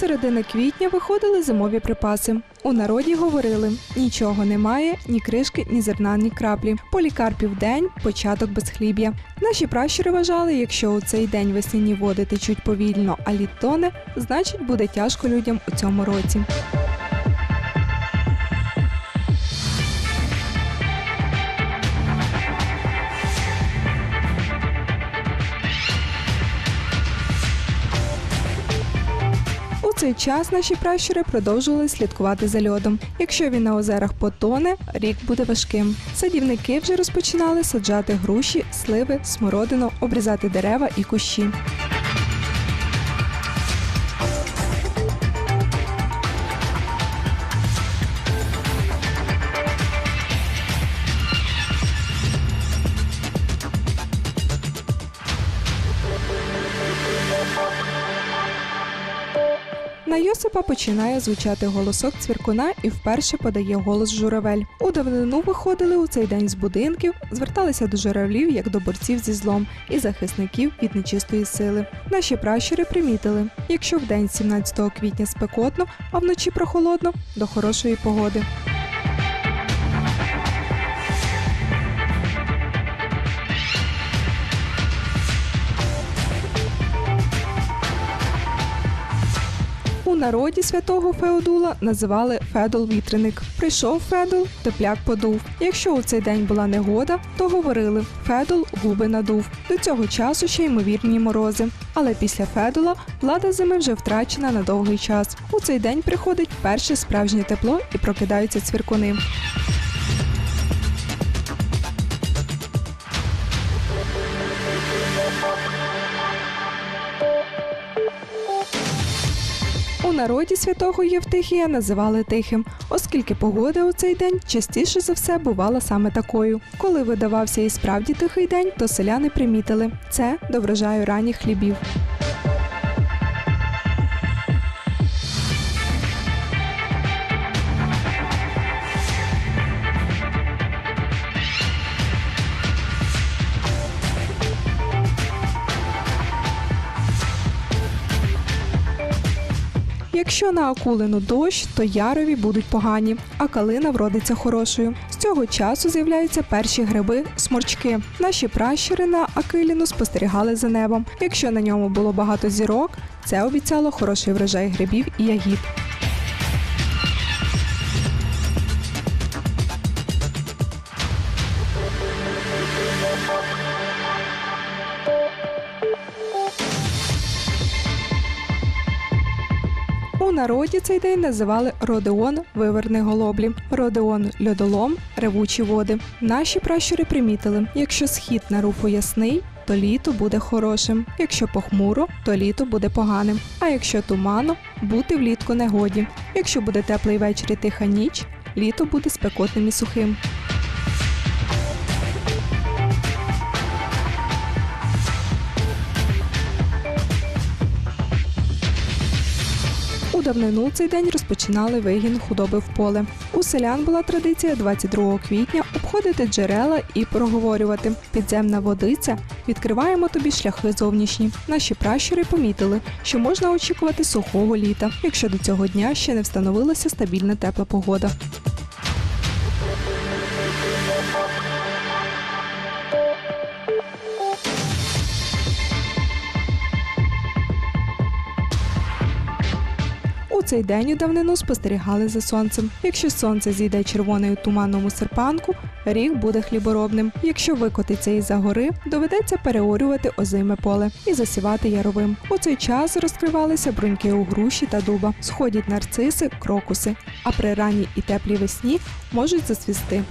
середини квітня виходили зимові припаси. У народі говорили: нічого немає, ні кришки, ні зерна, ні краплі. Полікарпів день, початок безхліб'я. Наші пращури вважали, якщо у цей день весняні води течуть повільно, а лід тоне, значить буде тяжко людям у цьому році. Цей час наші пращури продовжували слідкувати за льодом. Якщо він на озерах потоне, рік буде важким. Садівники вже розпочинали саджати груші, сливи, смородину, обрізати дерева і кущі. На Йосипа починає звучати голосок цвіркуна і вперше подає голос журавель. У давнину виходили у цей день з будинків, зверталися до журавлів як до борців зі злом і захисників від нечистої сили. Наші пращури примітили: якщо в день 17 квітня спекотно, а вночі прохолодно, до хорошої погоди. У народі святого Феодула називали Федол вітряник. Прийшов Федол, тепляк подув. Якщо у цей день була негода, то говорили Федол губи надув. До цього часу ще ймовірні морози. Але після Федола влада зими вже втрачена на довгий час. У цей день приходить перше справжнє тепло і прокидаються цвіркуни. У народі святого Євтихія називали тихим, оскільки погода у цей день частіше за все бувала саме такою. Коли видавався і справді тихий день, то селяни примітили це до врожаю ранніх хлібів. Якщо на акулину дощ, то ярові будуть погані, а калина вродиться хорошою. З цього часу з'являються перші гриби сморчки. Наші пращури на акиліну спостерігали за небом. Якщо на ньому було багато зірок, це обіцяло хороший врожай грибів і ягід. У народі цей день називали Родеон виверни голоблі, Родеон льодолом, ревучі води. Наші пращури примітили: якщо схід на руфу ясний, то літо буде хорошим. Якщо похмуро, то літо буде поганим. А якщо тумано, бути влітку негоді. Якщо буде теплий вечір і тиха ніч, літо буде спекотним і сухим. Давнину цей день розпочинали вигін худоби в поле. У селян була традиція 22 квітня обходити джерела і проговорювати підземна водиця. Відкриваємо тобі шляхи зовнішні. Наші пращури помітили, що можна очікувати сухого літа, якщо до цього дня ще не встановилася стабільна тепла погода. Цей день у давнину спостерігали за сонцем. Якщо сонце зійде червоною туманному серпанку, рік буде хліборобним. Якщо викотиться із-за гори, доведеться переорювати озиме поле і засівати яровим. У цей час розкривалися бруньки у груші та дуба, сходять нарциси, крокуси, а при ранній і теплій весні можуть засвісти.